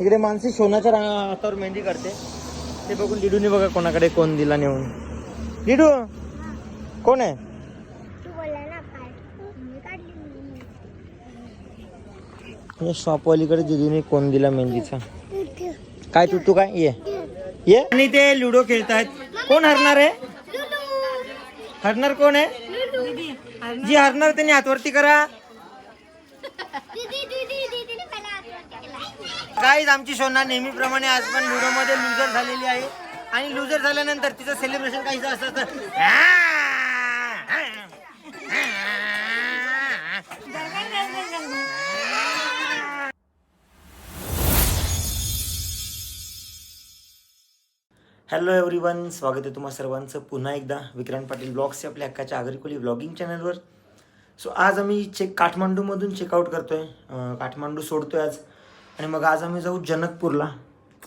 इकडे माणसी सोनाच्या रा- हातावर मेहंदी करते ते बघून लिडूने बघा कोणाकडे कोण दिला नेऊन. लिडू कोण आहे? या शॉपवालीकडे दिदूने कोण दिला मेहंदीचा? काय तू तू काय? ये. ये? आणि ते लुडो खेळतायत. कोण हरणार आहे? हरणार कोण आहे? जी हरणार त्यांनी हातवरती करा दीदी दीदी दीदीने पहिला आत्महत्या केला गाईज आमची सोना नेहमीप्रमाणे आज पण लुडो मध्ये लुजर झालेली आहे. आणि लुजर झाल्यानंतर तिचं सेलिब्रेशन काहीच असतं. हॅलो एव्हरीवन स्वागत आहे तुम्हा सर्वांचं. पुन्हा एकदा विक्रांत पाटील ब्लॉग्सच्या आपल्या हक्काच्या आगरकोली ब्लॉगिंग चॅनलवर सो आज आम्ही चेक काठमांडूमधून चेकआउट करतोय. काठमांडू सोडतोय आज. आणि मग आज आम्ही जाऊ जनकपूरला.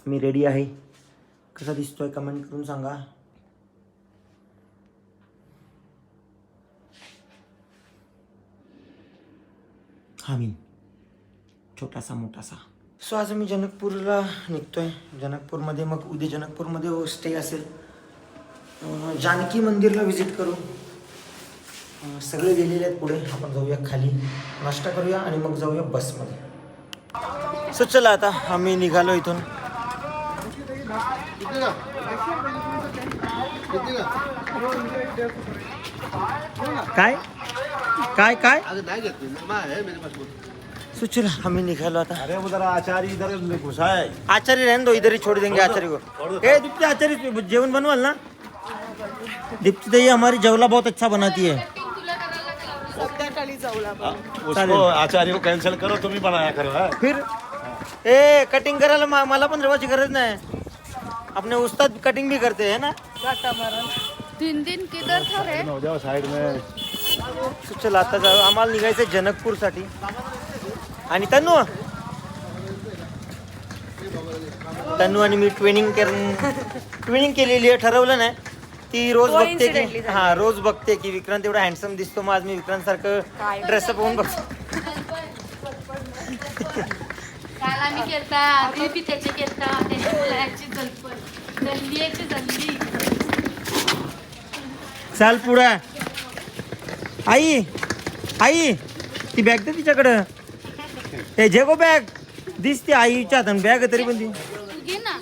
मी रेडी आहे. कसा दिसतोय कमेंट करून सांगा. हा मी. छोटासा मोठासा. सो आज आम्ही जनकपूरला निघतोय. जनकपूरमध्ये मग उद्या जनकपूरमध्ये स्टे असेल. जानकी मंदिरला व्हिजिट करू. सगळे गेलेले आहेत पुढे. आपण जाऊया खाली. नाश्ता करूया आणि मग जाऊया बसमध्ये सो चला आता. आम्ही निघालो इथून. काय? काय काय? सो चला आम्ही निघालो आता. अरे उधर आचार्य इधर घुसा है. आचार्य रहने दो इधर ही छोड़ देंगे आचार्य को. ए दीप्ति आचार्य जेवण बनवाल ना? दीप्ति दही हमारी जवला बहुत अच्छा बनाती है. उसको आचार्य को कैंसिल करो तुम ही बनाया करो हाँ? फिर? ए कटिंग करायला मा- मला पण रवाची गरज नाही. अपने उस्ताद कटिंग भी करते हैं ना? तीन दिन किधर था रे? हो जाओ साइड में. चला आता जाऊ आम्हाला निघायचं जनकपूरसाठी आणि तनू तनू आणि मी ट्रेनिंग ट्रेनिंग केलेली आहे ठरवलं नाही. ती रोज बघते की हा रोज बघते की विक्रांत एवढा हँडसम दिसतो मग आज मी विक्रांत सारखं ड्रेसअप होऊन बघतो. काल आम्ही केलता त्याचे केलता त्याची मुलाची जलपण याची जल्ली चाल पुढं. आई आई ती बॅग दे तिच्याकडं. हे जे गो बॅग दिसते आईच्या हातात बॅग तरी पण ती तू घे ना.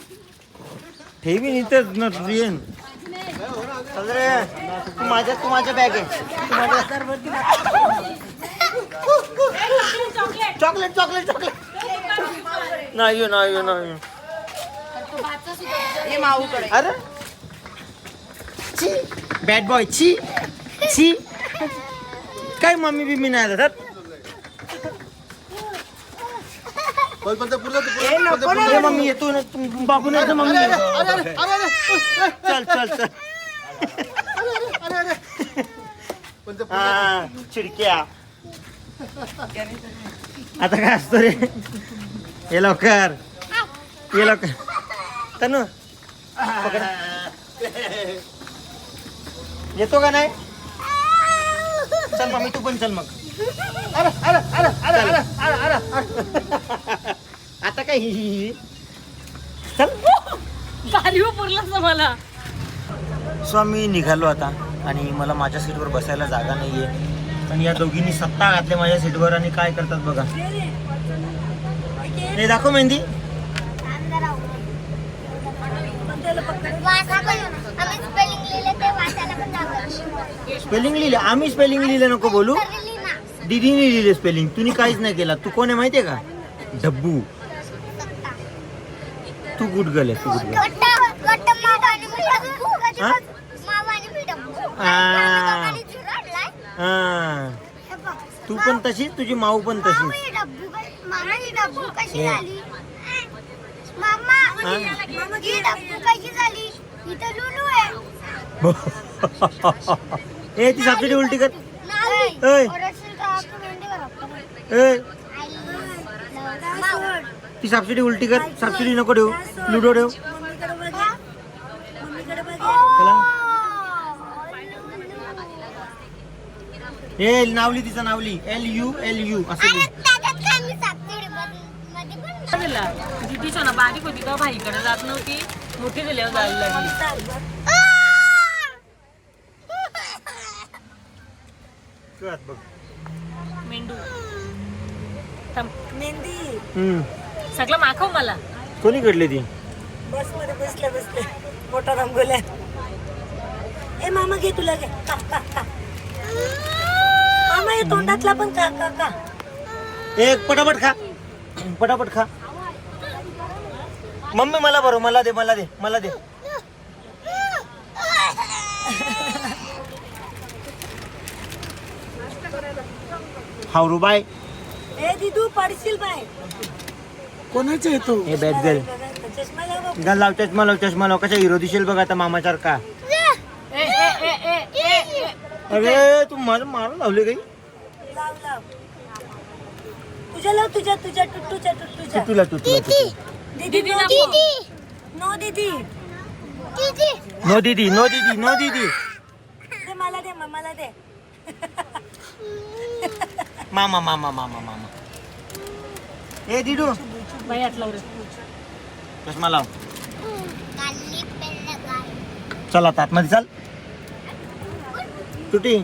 ठेवी इथंच न येईन चल रे तू माझ्या तू माझ्या बॅग आहे. तू माझ्या चॉकलेट चॉकलेट चॉकलेट. नाही नाही नाही हो. अरे? ची. बॅड बॉय ची. ची. काय मम्मी बिम्मी नाही सर ये मम्मी येतो ना तुम- बाबू नाही तर मम्मी चल चल चल. हा चिडक्या. आता काय असतो रे? ये लवकर. ये लवकर. तनु. पकड. येतो का नाही? चल मम्मी तू पण चल मग. अरे अरे अरे अरे अरे अरे अरे. आता काय हि- हि- हि? चल. पुरला मला. सो आम्ही निघालो आता. आणि मला माझ्या सीटवर बसायला जागा नाहीये. पण या दोघींनी सत्ता घातले माझ्या सीटवर आणि काय करतात बघा. हे दाखव मेहंदी. स्पेलिंग लिहिले. आम्ही स्पेलिंग लिहिलं नको बोलू. दिदीने लिहिले स्पेलिंग तुम्ही काहीच नाही केला. तू कोण आहे माहितीये का? डब्बू. तू गुड गर्ल आहे तू गुड गर्ल तू पण तशीच तुझी माऊ पण तशीच. मामा ही डब्बू कशी हे. झाली? मामा हा? ही डब्बू कशी झाली? इथं लुलू आहे. ए ती सबसिडी उलटी कर. नाही. ओरडशील आपण. ए. आई. ती सबसिडी उलटी कर. सबसिडी नको ठेवू लुडो ठेव चला. ए नावली तिचं नावली. एल यू एल यू असं लिह. तिला दिदी ना बारीक होती तेव्हा भाईकडे जात नव्हती. मोठी झाल्यावर जायला लागली. मेंदू. थांब. मेहंदी. सगळं माखव मला. कोणी कडली ती? बसमध्ये बसले बसले मोठा रंगोल्या ए मामा घे तुला घे. खा. मामा हे तोंडातला पण खा खा खा. एक पटापट खा. पटापट खा. मम्मी मला बरं मला दे मला दे मला दे. हावरू बाय. ए दिदू पडशील बाय. कोणाचा येतो हे बॅट गर्ल चष्मा लाव चष्मा लाव चष्मा लाव. कशा हिरो दिसेल बघ आता मामासारखा. ए, ए, ए, ए, ए, ए. अरे तू मला मारून लावले काही लाव लाव. तुझ्या लाव तुझ्या तुझ्या टुट्टूच्या टुट्टूच्या तुला तू तुला तू दीदी. नो दीदी दीदी नो दीदी नो दीदी नो दीदी दे मला दे मला दे मामा मामा मामा मामा ए दिदू बाई आटला रे. चष्मा लाव. काली पेन गाय चल आता आतमध्ये चाल. तुटी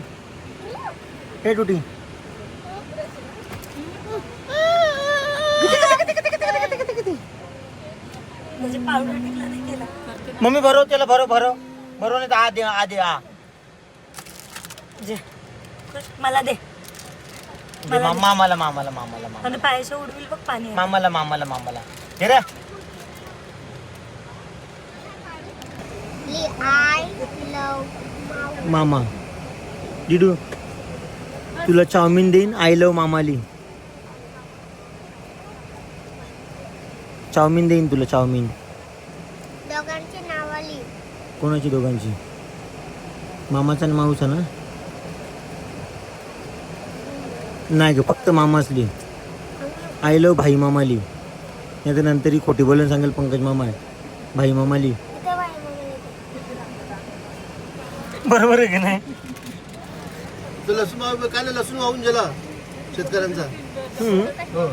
हे तुटी म्हणजे पावडर टिकला नाही केला मम्मी भरव त्याला भरव भरव. भरव नाही तर आ दे आ दे आ. जे. मला दे. दे मा- मामाला मामाला मामाला मामा आणि उडविल बघ पाणी. मामाला मामाला मामाला. हे रे. लव मामा डिडू तुला चाऊमिन देईन आय लव मामाली. चाऊमिन देईन तुला नावाली कोणाची दोघांची? मामाचा आणि माऊचा ना? नाही ग फक्त मामाच आय लव भाई मामाली. नाही तर नंतर ही खोटी बोलून सांगेल पंकज मामा आहे. भाई मामाली. बरोबर आहे की नाही? तो लसूण वाहून काय लसूण वाहून गेला शेतकऱ्यांचा. हो.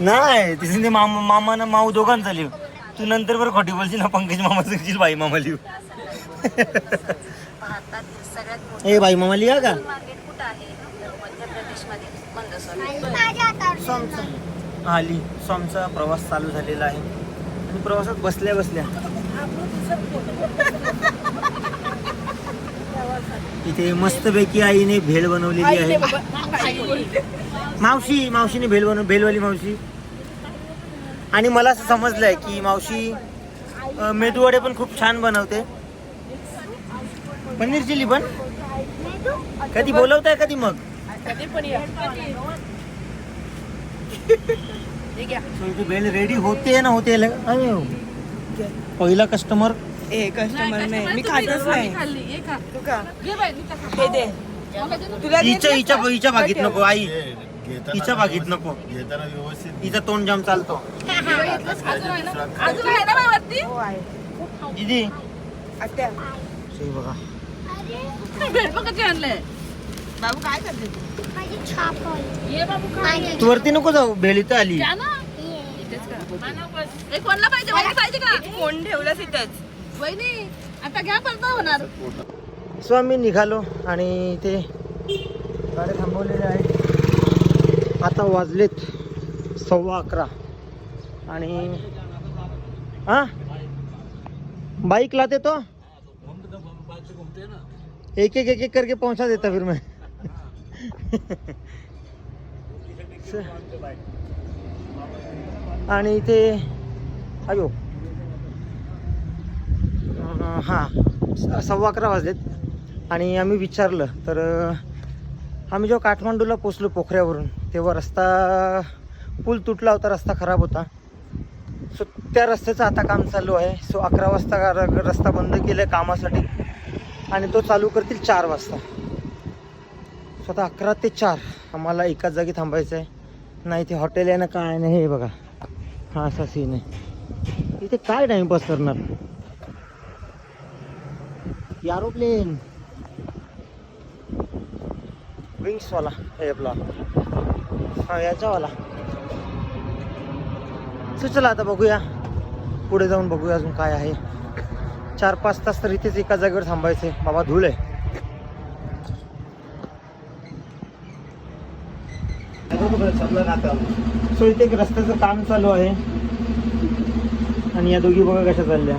नाही तिथे मामा मामा ना माऊ दोघांचा लिव तू नंतर बरं खोटी बोलशील ना पंकज मामा सांगशील भाई मामा लिव ए भाई मामा लिहा का? आली. सोमचा प्रवास चालू झालेला आहे. आणि प्रवासात बसल्या बसल्या. इथे मस्तपैकी आईने भेळ बनवलेली आहे. मावशी मावशीने भेळ बनव भेलवाली मावशी. आणि मला असं समजलंय की मावशी मेदूवडे पण खूप छान बनवते. पनीर चिली पण? कधी बोलवताय कधी मग? बेल रेडी होते ना होते हो. पहिला कस्टमर कस्टमर नाही मी खातच नाही. तू का दे. हिच्या हिच्या हिच्या भागीत नको आई. हिच्या भागीत नको. घेताना व्यवस्थित हिचा तोंड जाम चालतो. दीदी आत्या हे बघा. बाबू काय करते तू? माझी छाप आहे. माझी तू वरती नको जाऊ भेल इथं आली. ये. कोण ठेवलास इथंच? सो आम्ही निघालो आणि इथे गाड्या थांबवलेल्या आहेत. आता वाजलेत सव्वा अकरा. आणि हा बाईकला देतो? एक एक एक एक करके पहुंचा देता फिर मैं. आणि इथे अयो. हां हा स- सव्वा अकरा वाजलेत. आणि आम्ही विचारलं तर आम्ही जेव्हा काठमांडूला पोचलो पोखऱ्यावरून तेव्हा रस्ता पूल तुटला होता रस्ता खराब होता. सो त्या रस्त्याचं आता काम चालू आहे. सो अकरा वाजता रस्ता बंद केला आहे कामासाठी. आणि तो चालू करतील चार वाजता. सो आता अकरा ते चार आम्हाला एकाच जागी थांबायचं आहे. नाही ते हॉटेल आहे ना काय नाही हे बघा. हा असा सीन आहे. इथे काय टाइमपास करणार? यारोप्लेन विंग्सवाला हे आपला. हा याच्यावाला. चला आता बघूया. पुढे जाऊन बघूया अजून काय आहे. चार पाच तास तर इथेच एका जागेवर थांबायचे. बाबा धूळ आहे. सो इथे एक रस्त्याचं काम चालू आहे. आणि या दोघी बघा कशा चालल्या.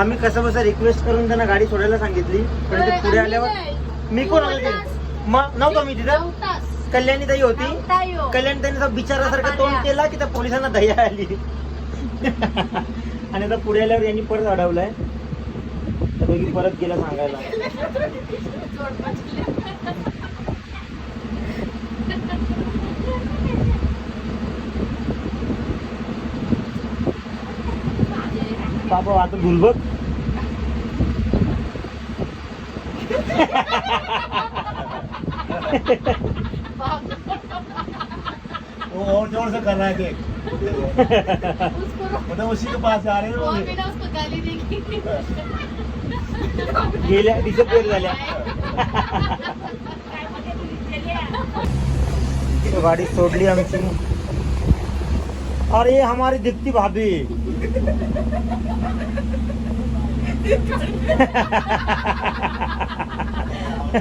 आम्ही कसं बसं रिक्वेस्ट करून त्यांना गाडी सोडायला सांगितली. पण ते पुढे आल्यावर मी कोण आलो ते? मग नव्हतं मी तिथं? कल्याणी ताई होती. नव्हता यो. कल्याण तर बिचारासारखं तोंड केला की त्या पोलिसांना दया आली. आणि आता पुढे आल्यावर यांनी परत अडवलाय. परत गेला सांगायला. बाबा आता धुल वो और ज़ोर से कर रहा है देख मतलब उसी के पास आ रहे हैं और लोग बिना उसको गाली देगी गेल्या डिसअपिअर झाल्या तो गाडी सोडली आमची अरे हमारी दिखती भाभी।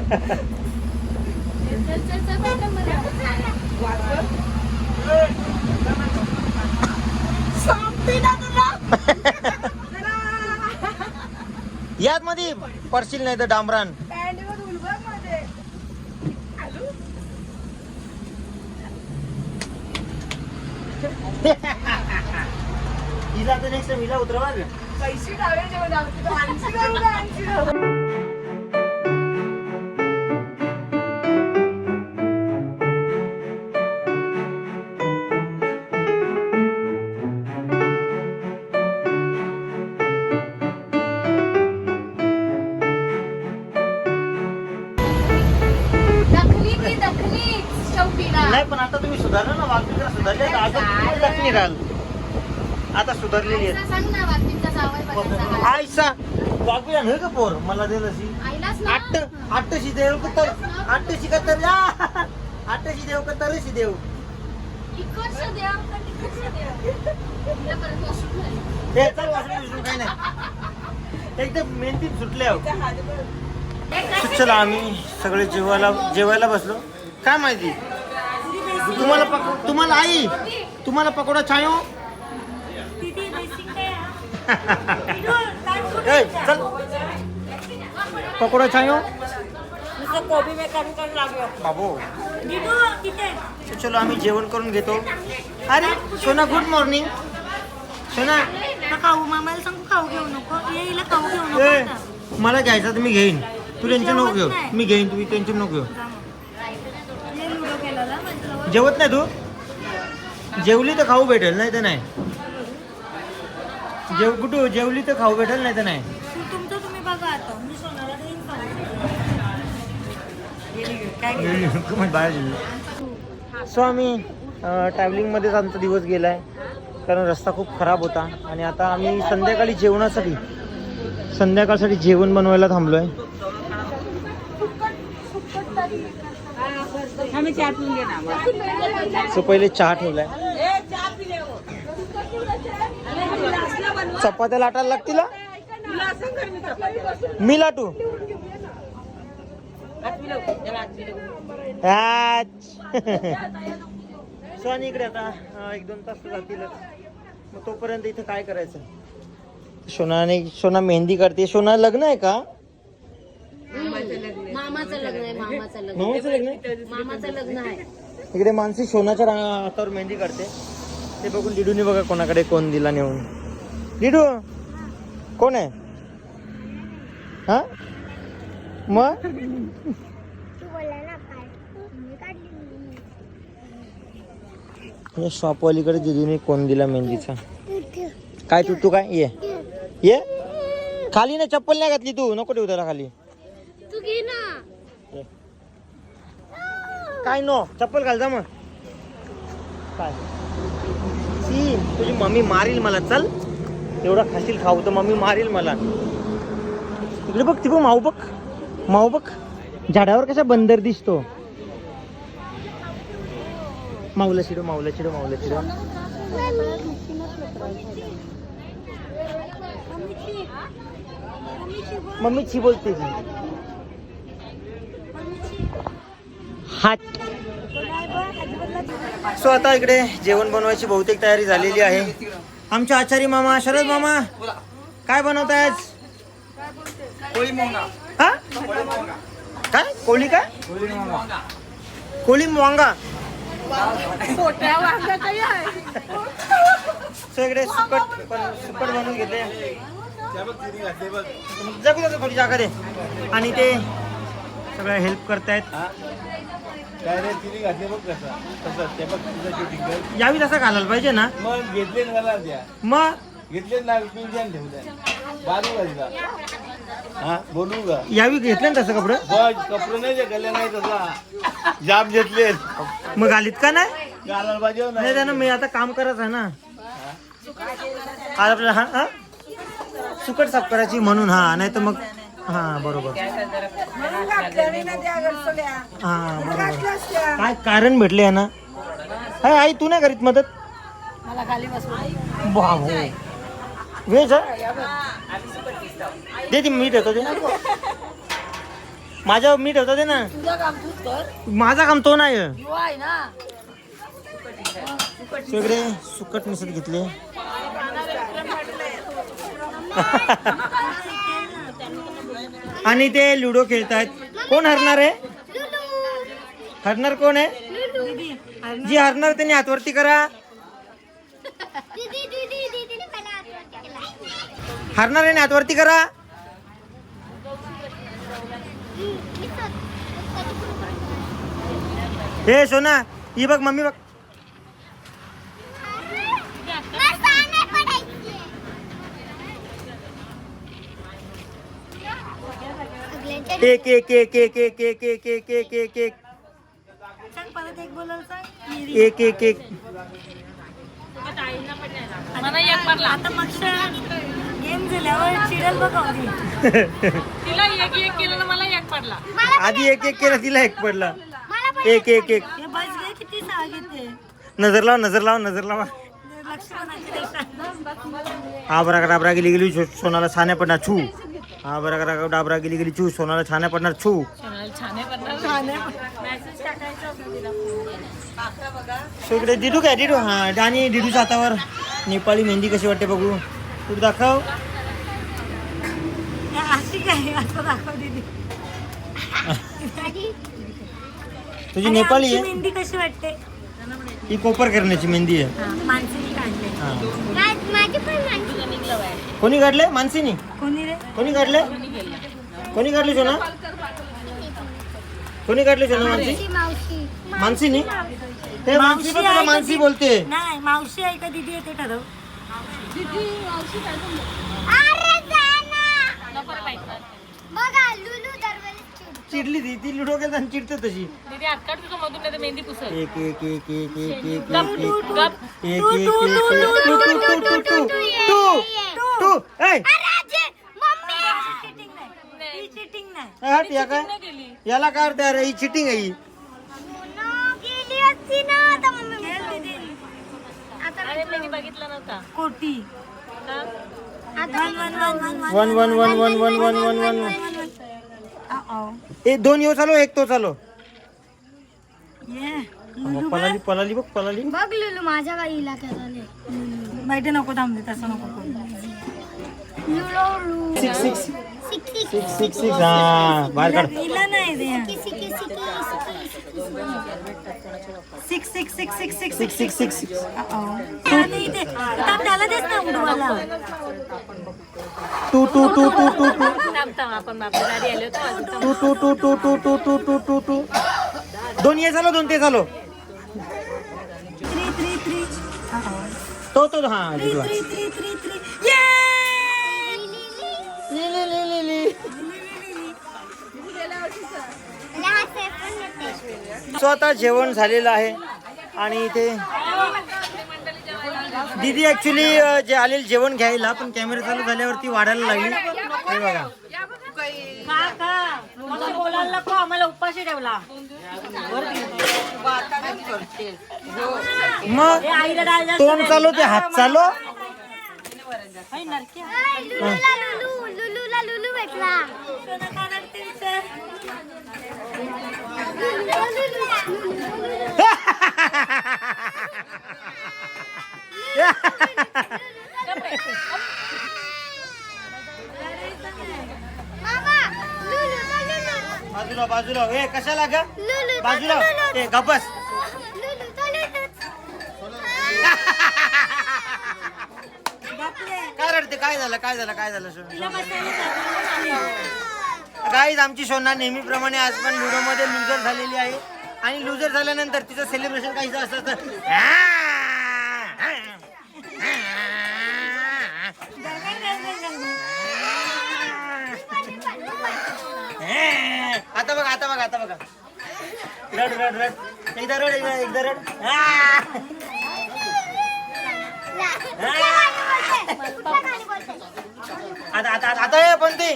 यात मध्ये पडशील नाही तर डांबरान. हिला तर नेक्स्ट हिला उतरवा ग. राहाल आता सुधारलेली आहे. सांग ना जावई हा. आयसा नाही का पोर? मला दिल आईलाच ना. आट्ट आट्टशी देव का तर आट्टशी का तर आ! आट्टशी देव का तरशी देव. इकडचं द्या का तिकडचं द्या तिला परत washroom झाली. हे चल काही नाही. एकदम मेहनतीत सुटले आहो चला आम्ही सगळे जेवायला जेवायला बसलो. काय माहिती? तुम्हाला पक- तुम्हाला आई तुम्हाला पकोडा छायो चल. पकोडा छायो बाबू. चलो आम्ही जेवण करून घेतो. अरे सोना गुड मॉर्निंग सोना. खाऊ मामाला सांगू खाऊ घेऊ नको. खाऊ घेऊ नको. मला घ्यायचा तर मी घेईन. तू टेन्शन नको घेऊ. मी घेईन तुम्ही टेन्शन नको घेऊ ये लुडो केलेला म्हटलं जेवत नाही तू? जेवली तर खाऊ भेटेल नाही तर नाही. जेव कुठं? जेवली तर खाऊ भेटेल नाही तर नाही. तू तुमचं तुम्ही बघा आता. मी सोनाला देईन खाऊ. गेली ग, काय गेली? बाहेर गेली. सो आम्ही ट्रॅव्हलिंगमध्येच आमचा दिवस गेला आहे कारण रस्ता खूप खराब होता. आणि आता आम्ही संध्याकाळी जेवणासाठी संध्याकाळसाठी जेवण बनवायला थांबलो आहे आम्ही चहा पिऊन सो पहिले चहा ठेवलाय. चपात्या लाटायला लागतील हा? मी लाटू. सो आणि इकडे आता एक दोन तास तर जातीलच. मग तोपर्यंत इथे काय करायचं? सोनाने सोना मेहंदी करते सोना लग्न आहे का? मामाचं लग्न आहे मामाचं लग्न. मामाचं लग्न आहे? मामाचं लग्न आहे. इकडे मानसी सोनाच्या रा- हातावर मेहंदी काढते. ते बघून लिडूने बघा कोणाकडे कोण दिला नेऊन. लिडू कोण आहे? हा? मग? तू बोलला ना काय मी काढली या शॉपवालीकडे दिदूने कोण दिला मेहंदीचा. काय तू तू काय? ये. ये? खाली ना चप्पल नाही घातली तू. नको ठेवू त्याला खाली. तू घे ना. काय नो चप्पल घाल जा मग. काय? सी तुझी मम्मी मारील मला चल. एवढा खाशील खाऊ तर मम्मी मारील मला. इकडे बघ ती बघ माऊ बघ. माऊ बघ. झाडावर कसा बंदर दिसतो. माऊला चिडो माऊला चिडो माऊला चिडो मम्मीची बोलते हात. सो आता इकडे जेवण बनवायची बहुतेक तयारी झालेली आहे. आमचे आचारी मामा शरद मामा काय बनवताय आज? हा? काय? कोळी काय? कोळी वांगा सो इकडे सुकट पण सुकट बनवून घेतले. जगू जगू थोडी जागा दे. आणि ते सगळं हेल्प करतायत. काय तिने घातले बघ कसा. तसं ते बघ तुझं शूटिंग कर. यावी तसं घालायला पाहिजे ना? मग घेतले ना घाला द्या. मग? घेतले ना पिवळ्या ठेवल्या बाजू हा बोलू का? यावी घेतलं ना तसं कपडे? बघ कपडे नाही गले नाही तसा. जाम घेतले. मग घालीत का नाही? घालायला पाहिजे हो नाही नाही त्यानं मी आता काम करत आहे ना. आज आपल्याला हा हा? सुकट साफ करायची म्हणून हा नाही तर मग हा बरोबर. हा बरोबर. काय कारण भेटले ना हाय आई तू नाही करीत मदत? मला खाली बसू बाबो. वेज दे ती मीठ होतं दे माझ्या मीठ होतं दे ना. तुझं काम तूच कर. माझा काम तो नाही. तू आहे ना. सगळे सुकट मिसत घेतले. आणि ते लुडो खेळतायत. कोण हरणार आहे? हरणार कोण आहे? जी हरणार त्यांनी हातवरती करा. हरणार आहे हातवरती करा. हे सोना ही बघ मम्मी बघ. एक एक एक एक एक एक एक एक एक एक एक सांग परत एक बोलायला सांग एक एक एक मला एक मारला आता मग गेम झाल्यावर चिडल बघ अगदी. तिला एक एक केलं ना मला एक पडला आधी एक एक केला तिला एक पडला एक एक एक हे किती नजर लाव नजर लाव नजर लावा लक्ष्मणाची रेषा हा बरा डाबरा गेली गेली सोनाला छाने पडणार छू हा बरा डाबरा गेली गेली छू. सोनाला छाने पडणार. छू सो इकडे डिडू काय? डिडू हा डानी डिडूच्या हातावर. नेपाळी मेहंदी कशी वाटते बघू. तू दाखव. हे अशी काय असं दाखव दीदी. तुझी नेपाळी आहे? मेहंदी कशी वाटते? ही कोपर करण्याची मेहंदी आहे. हा, हा. माझी पण कोणी काढले? मानसीनी? कोणी रे? कोणी काढले? कोणी काढले सोना? कोणी काढले सोना मानसी? मावशी मानसीनी? ते मानसी पण तुला बोलते. नाही मावशी आहे का दीदी? आहे ते ठरव. अरे जा ना चिडली ती ती लुडो केला आणि चिडते तशी दीदी हात काढ तुझं मधून नाही तर मेहंदी पुसत एक एक एक एक एक एक एक गप एक गप एक एक एक two two two two two two two ए अरे आजी, मम्मी चिटिंग नाही ही चिटिंग नाही हट या काय याला काय अर्थ आहे अरे ही चिटिंग आहे ही अरे मी बघितला नव्हता कोटी? One one one one one one one one one one one. ए दोन येऊ चालो एक तो चालो. ये अहो, पलाली पलाली बघ पलाली. बघ लुलू माझ्या बाईला काय झाले माहिती नको थांबले तसं नको करू. लुलू सिक्स सिक्स सिक्की सिक्स सिक्स सिक्स हा बाहेर काढ. हिला नाही सिक्की Sikki six six six six six six six six six त्याला इथे त्याला ना two two two two two two two two two two two two two two two two दोन ये झालं दोन ते झालो थ्री थ्री थ्री तो तो हा three three three three three ये स्वतः जेवण झालेलं आहे. आणि इथे दीदी ऍक्च्युली जे आलेलं जेवण घ्यायला पण कॅमेरा चालू झाल्यावरती वाढायला लागली. हे बघा. मग तोंड चालो ते हात चालो? लुलू बाजूला बाजूला. ए कशाला ग? बाजूला. ए गबस काय रडते? काय झालं? काय झालं? काय झालं? गाईज आमची सोना नेहमीप्रमाणे आज पण लुडोमध्ये लुजर झालेली आहे. आणि लुजर झाल्यानंतर तिचं सेलिब्रेशन काहीच असतं. तर आता बघा आता बघा आता बघा. रड रड रड. एकदा रड एकदा एकदा रड. आ! आता आता आता आता हे पण ते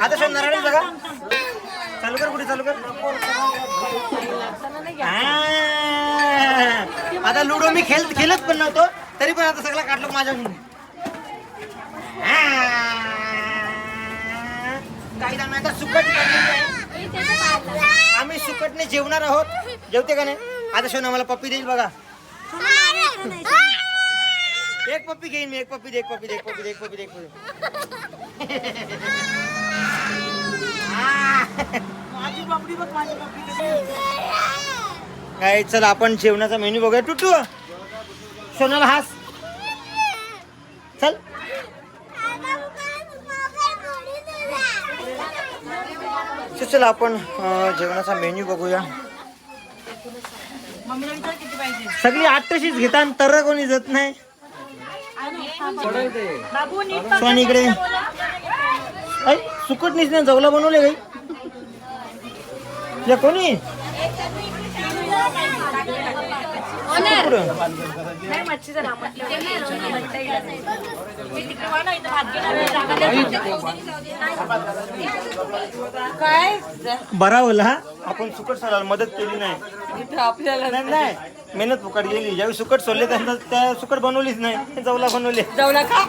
आता शोध नारायण बघा. चालू कर कुठे चालू कर. आता लुडो मी खेळ खेळत पण नव्हतो तरी पण आता सगळं काढलो माझ्या काही जण आता सुकट काढलेली आहे. आम्ही सुकटने जेवणार आहोत. जेवते का नाही? आता शोन आम्हाला पप्पी देईल बघा. एक पप्पी घेईन मी एक पप्पी दे एक पप्पी दे एक पप्पी दे एक पप्पी दे एक पप्पी. काय चल आपण जेवणाचा मेन्यू बघूया. टुटू सोनाला हास. चल. चल आपण जेवणाचा मेन्यू बघूया. सगळी आठ तशीच घेता आणि तर कोणी जात नाही. बाबू नीट सोन इकडे. ऐ सुकट नाही जवला बनवले काही. या कोणी. काय? बरा होला हा? आपण सुकट सोडायला मदत केली नाही. आपल्याला नाही. मेहनत फुकट गेली ज्यावेळी सुकट सोडले त्यांना त्या सुकट बनवलीच नाही. जवला बनवले. जाऊ का?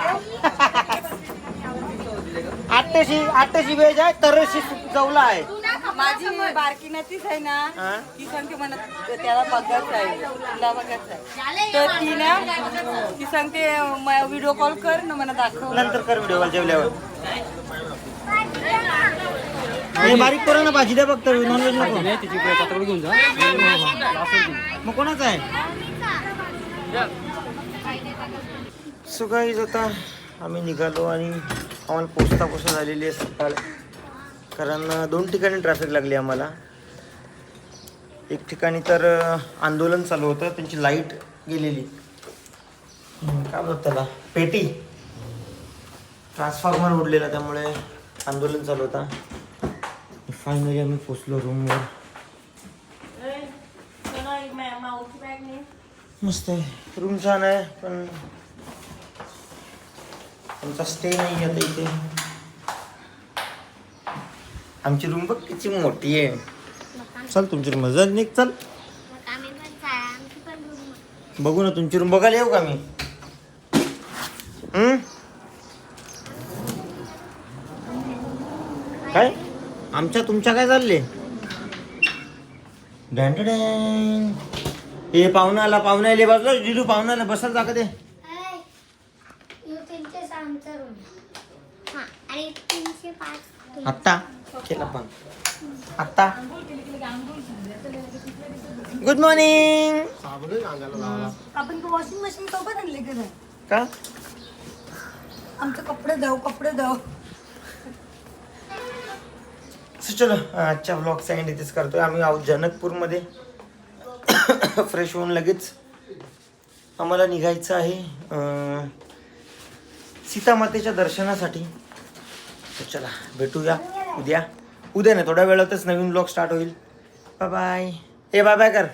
आठशे आठशे वेज आहे तरशी जवला आहे. माझी बारकी नतीच आहे ना? ती सांगते म्हणत त्याला बघायचं आहे. तुला बघायचं आहे. तर ती ना ती सांगते व्हिडिओ कॉल कर ना मला दाखव. नंतर कर व्हिडिओ जेवल्यावर. हे बारीक करा ना भाजी द्या फक्त नॉनव्हेज नको. मग कोणाचं आहे. सुगाईच आता आम्ही निघालो आणि आम्हाला पोचता पोचता झालेली आहे सकाळ. कारण दोन ठिकाणी ट्रॅफिक लागली आम्हाला. एक ठिकाणी तर आंदोलन चालू होतं त्यांची लाइट गेलेली. काय बोलतात त्याला? पेटी. ट्रान्सफॉर्मर उडलेला त्यामुळे आंदोलन चालू होता. फायनली आम्ही पोचलो रूमवर मस्त आहे. रूम छान आहे पण आमचा स्टे नाही आता इथे. आमची रूम बघ किती मोठी आहे. चल तुमची रूम जर निघ चल. बघू ना तुमची रूम बघायला येऊ का मी हम्म? काय आमच्या तुमच्या काय चालले? हे पाहुणा आला पाहुणा आले बाजूला जिजू पाहुणा आला बसायला जागा दे. हा, पाच आत्ता? केला पण. आत्ता? गुड मॉर्निंग आपण वॉशिंग मशीन सोबत आणले का नाही? का? आमचे कपडे धुव कपडे धुव. सो चलो आजच्या ब्लॉगचा एंड इथेच करतोय. आम्ही आहोत जनकपूरमध्ये. फ्रेश होऊन लगेच आम्हाला निघायचं आहे सीतामातेच्या दर्शनासाठी. चला भेटूया उद्या. उद्या नाही थोड्या वेळातच नवीन ब्लॉग स्टार्ट होईल. बाय बाय ए बाय बाय कर.